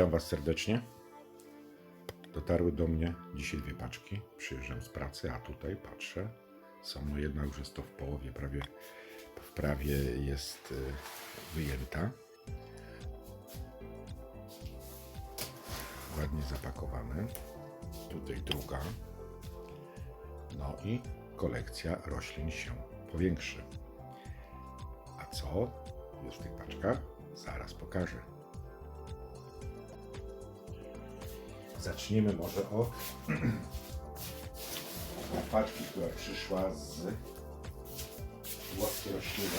Witam Was serdecznie. Dotarły do mnie dzisiaj dwie paczki. Przyjeżdżam z pracy, a tutaj patrzę. Są, no jedna już jest to w połowie, prawie w prawie jest y, wyjęta. Ładnie zapakowane. Tutaj druga. No i kolekcja roślin się powiększy. A co jest w tych paczkach? Zaraz pokażę. Zaczniemy może od paczki, która przyszła z włoskie rośliny.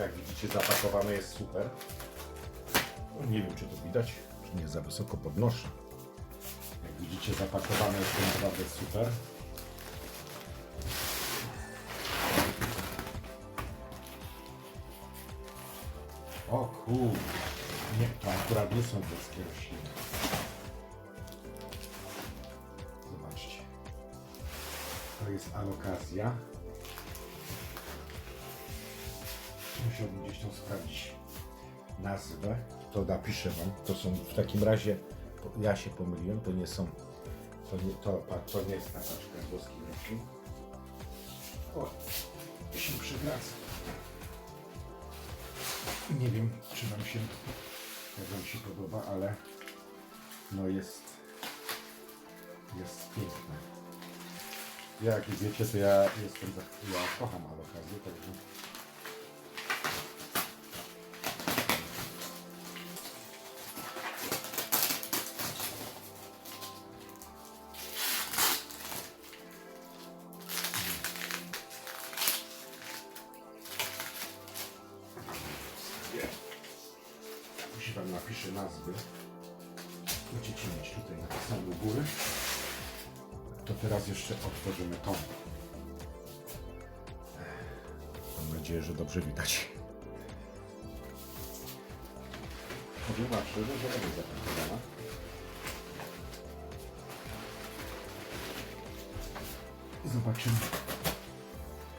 Jak widzicie zapakowane jest super. Nie wiem czy to widać, czy nie za wysoko podnoszę. Jak widzicie zapakowane jest naprawdę super. O kur... Nie, to akurat nie są włoskie rośliny. Zobaczcie. To jest alokazja. Musiałbym gdzieś tam sprawdzić nazwę. To napiszę Wam. To są w takim razie, ja się pomyliłem, to nie są, to nie, to, to nie jest ta paczka włoskich roślin. O, się przywraca. Nie wiem, czy Wam się, jak Wam się podoba, ale no jest, jest piękne. Ja, jak wiecie, to ja jestem, ja kocham alokazję, także Napiszę nazwy. Będziecie mieć tutaj napisane u góry. To teraz jeszcze otworzymy tą. Mam nadzieję, że dobrze widać. Powiem szczerze, że będzie zapakowana. Zobaczymy.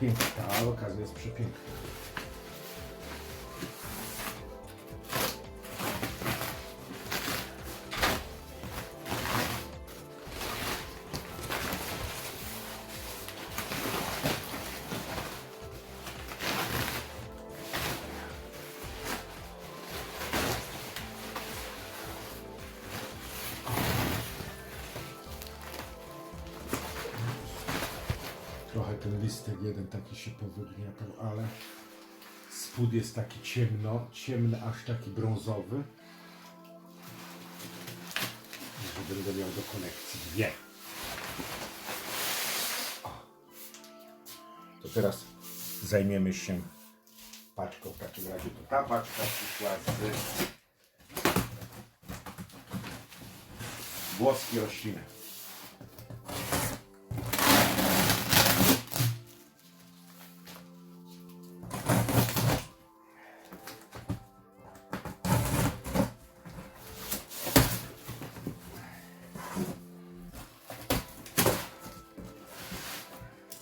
Piękna, ta okazja jest przepiękna. Ten listek jeden taki się powygniatał, ale spód jest taki ciemno, ciemny, aż taki brązowy. Że będę miał do kolekcji dwie. O. To teraz zajmiemy się paczką. W takim razie to ta paczka przyszła z włoskiej rośliny.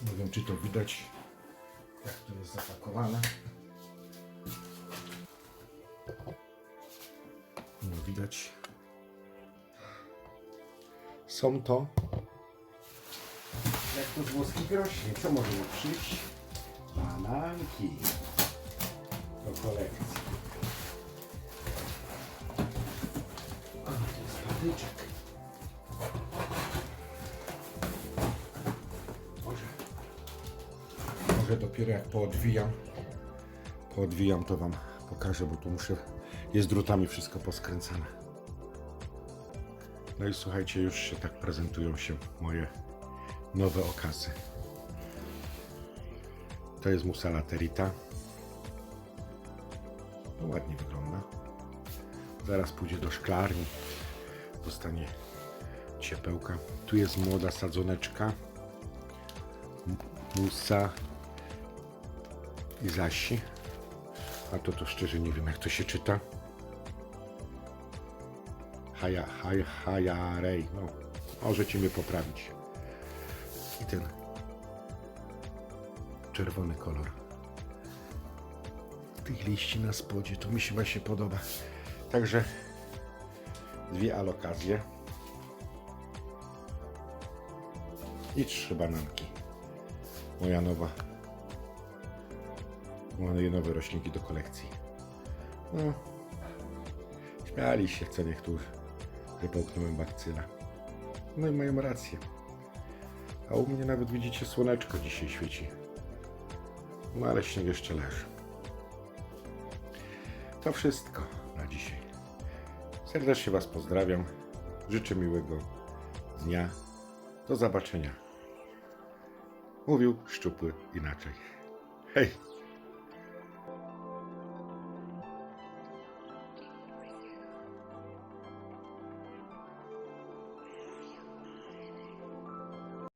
Nie wiem, czy to widać, jak to jest zapakowane. No widać. Są to, jak to z włoskich roślin, co może mu przyjść? Bananki do kolekcji. O, to jest patyczek. Dopiero jak poodwijam, poodwijam to Wam pokażę, bo tu muszę, jest drutami wszystko poskręcane. No i słuchajcie, już się tak prezentują się moje nowe okazy. To jest musa laterita. No ładnie wygląda. Zaraz pójdzie do szklarni, dostanie ciepełka. Tu jest młoda sadzoneczka. Musa i Zasi. A to to szczerze nie wiem jak to się czyta. Haja, haj, hajarej. No, możecie mnie poprawić. I ten czerwony kolor tych liści na spodzie. To mi się właśnie podoba. Także dwie alokacje i trzy bananki. Moja nowa moje nowe roślinki do kolekcji. No, śmiali się co niektórzy, że połknąłem bakcyla. No i mają rację. A u mnie nawet widzicie słoneczko dzisiaj świeci. No ale śnieg jeszcze leży. To wszystko na dzisiaj. Serdecznie Was pozdrawiam. Życzę miłego dnia. Do zobaczenia. Mówił szczupły inaczej. Hej!